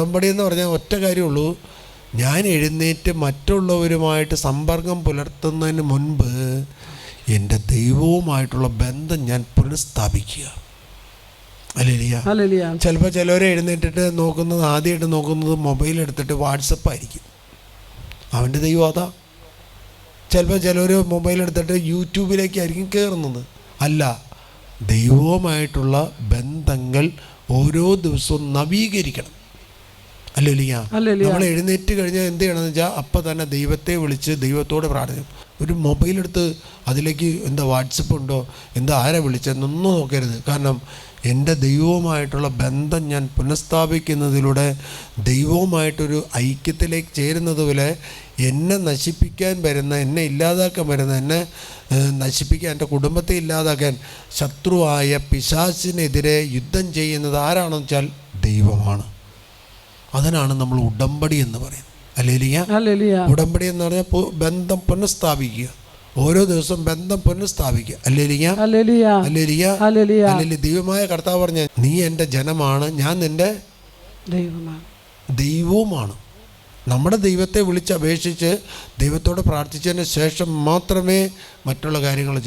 ഉടമ്പടി എന്ന് പറഞ്ഞാൽ ഒറ്റ കാര്യമുള്ളൂ. ഞാൻ എഴുന്നേറ്റ് മറ്റുള്ളവരുമായിട്ട് സമ്പർക്കം പുലർത്തുന്നതിന് മുൻപ് എന്റെ ദൈവവുമായിട്ടുള്ള ബന്ധം ഞാൻ പുനഃസ്ഥാപിക്കുക. അല്ലേലിയ ഹല്ലേലൂയ ചിലപ്പോൾ ചിലവരെ എഴുന്നേറ്റിട്ട് നോക്കുന്നത് ആദ്യമായിട്ട് നോക്കുന്നത് മൊബൈൽ എടുത്തിട്ട് വാട്സപ്പ് ആയിരിക്കും. അവന്റെ ദൈവം അതാ. ചിലപ്പോൾ ചിലവർ മൊബൈൽ എടുത്തിട്ട് യൂട്യൂബിലേക്കായിരിക്കും കയറുന്നത് അല്ല ദൈവവുമായിട്ടുള്ള ബന്ധങ്ങൾ ഓരോ ദിവസവും നവീകരിക്കണം. നമ്മൾ എഴുന്നേറ്റ് കഴിഞ്ഞാൽ എന്ത് ചെയ്യണമെന്ന് വെച്ചാൽ അപ്പം തന്നെ ദൈവത്തെ വിളിച്ച് ദൈവത്തോട് പ്രാർത്ഥിക്കും. ഒരു മൊബൈൽ എടുത്ത് അതിലേക്ക് എന്താ വാട്സപ്പ് ഉണ്ടോ എന്താ ആരെ വിളിച്ചെന്നൊന്നും നോക്കരുത്. കാരണം എന്റെ ദൈവവുമായിട്ടുള്ള ബന്ധം ഞാൻ പുനഃസ്ഥാപിക്കുന്നതിലൂടെ ദൈവവുമായിട്ടൊരു ഐക്യത്തിലേക്ക് ചേരുന്നത് പോലെ എന്നെ നശിപ്പിക്കാൻ വരുന്ന എന്നെ ഇല്ലാതാക്കാൻ വരുന്ന എന്നെ നശിപ്പിക്കാൻ എന്റെ കുടുംബത്തെ ഇല്ലാതാക്കാൻ ശത്രുവായ പിശാസിനെതിരെ യുദ്ധം ചെയ്യുന്നത് ആരാണെന്ന് വെച്ചാൽ ദൈവമാണ്. അതിനാണ് നമ്മൾ ഉടമ്പടി എന്ന് പറയുന്നത്. അല്ലേലിയ ഉടമ്പടി എന്ന് പറഞ്ഞാൽ ബന്ധം പുനഃസ്ഥാപിക്കുക. ഓരോ ദിവസവും ബന്ധം പുനഃസ്ഥാപിക്കുക. അല്ലേലിയ അല്ലേലിയ അല്ലെങ്കിൽ ദൈവമായ കർത്താവ് പറഞ്ഞ നീ എന്റെ ജനമാണ് ഞാൻ നിന്റെ ദൈവമാണ്. ദൈവവുമാണ്. നമ്മുടെ ദൈവത്തെ വിളിച്ച് അപേക്ഷിച്ച് ദൈവത്തോട് പ്രാർത്ഥിച്ചതിന് ശേഷം മാത്രമേ മറ്റുള്ള കാര്യങ്ങൾ